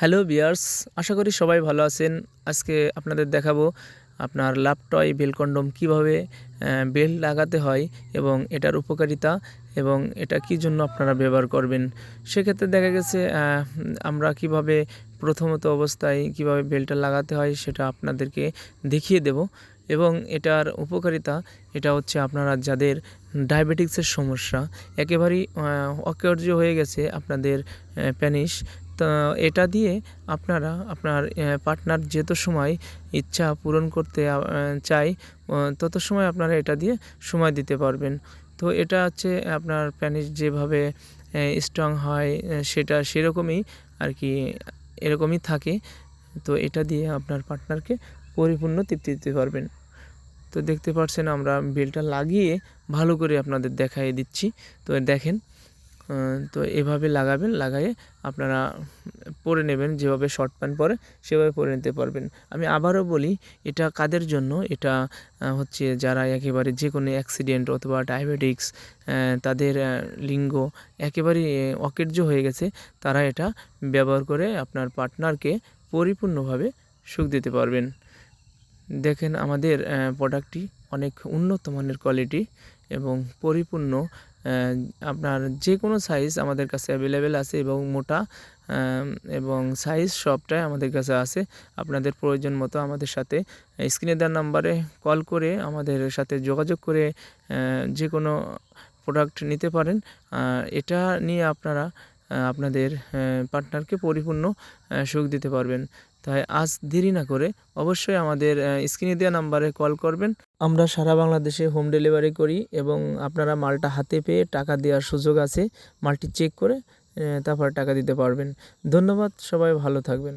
Hello বিয়ার্স আশা করি সবাই ভালো আছেন। আজকে আপনাদের দেখাবো আপনার ল্যাপটয় বেল কন্ডম কীভাবে বেল লাগাতে হয় এবং এটার উপকারিতা এবং এটা কী জন্য আপনারা ব্যবহার করবেন। সেক্ষেত্রে দেখা গেছে আমরা কীভাবে প্রথমত অবস্থায় কীভাবে বেলটা লাগাতে হয় সেটা আপনাদেরকে দেখিয়ে দেব। এবং এটার উপকারিতা, এটা হচ্ছে আপনারা যাদের ডায়াবেটিক্সের সমস্যা, একেবারেই অকার্য হয়ে গেছে আপনাদের প্যানিস এটা দিয়ে আপনারা আপনার পার্টনার যত সময় ইচ্ছা পূরণ করতে চাই তত সময় আপনারা এটা দিয়ে সময় দিতে পারবেন। তো এটা হচ্ছে আপনার প্যানিস যেভাবে স্ট্রং হয় সেটা সেরকমই আর কি, এরকমই থাকে। তো এটা দিয়ে আপনার পার্টনারকে পরিপূর্ণ তৃপ্তি দিতে পারবেন। তো দেখতে পাচ্ছেন আমরা বেলটা লাগিয়ে ভালো করে আপনাদের দেখাই দিচ্ছি। তো দেখেন তো এভাবে লাগাবেন লাগায়ে আপনারা পরে নেবেন যেভাবে শর্ট প্যান্ট পরে সেভাবে পরে নিতে পারবেন। আমি আবারও বলি এটা কাদের জন্য? এটা হচ্ছে যারা একেবারে যে কোনো অ্যাক্সিডেন্ট অথবা ডায়াবেটিক্স তাদের লিঙ্গ একেবারেই আহ, অকের্য হয়ে গেছে তারা এটা ব্যবহার করে আপনার পার্টনারকে পরিপূর্ণভাবে সুখ দিতে পারবেন। দেখেন আমাদের প্রোডাক্টটি অনেক উন্নত মানের কোয়ালিটি এবং পরিপূর্ণ আপনার যে কোনো সাইজ আমাদের কাছে অ্যাভেলেবেল আছে এবং মোটা এবং সাইজ সবটাই আমাদের কাছে আছে। আপনাদের প্রয়োজন মতো আমাদের সাথে স্ক্রিনে দেওয়ার নাম্বারে কল করে আমাদের সাথে যোগাযোগ করে যে কোনো প্রোডাক্ট নিতে পারেন। এটা নিয়ে আপনারা আপনাদের পার্টনারকে পরিপূর্ণ সুখ দিতে পারবেন। তাই আজ দেরি না করে অবশ্যই আমাদের স্ক্রিনে দেওয়া নাম্বারে কল করবেন। আমরা সারা বাংলাদেশে হোম ডেলিভারি করি এবং আপনারা মালটা হাতে পেয়ে টাকা দেওয়ার সুযোগ আছে। মালটি চেক করে তারপর টাকা দিতে পারবেন। ধন্যবাদ, সবাই ভালো থাকবেন।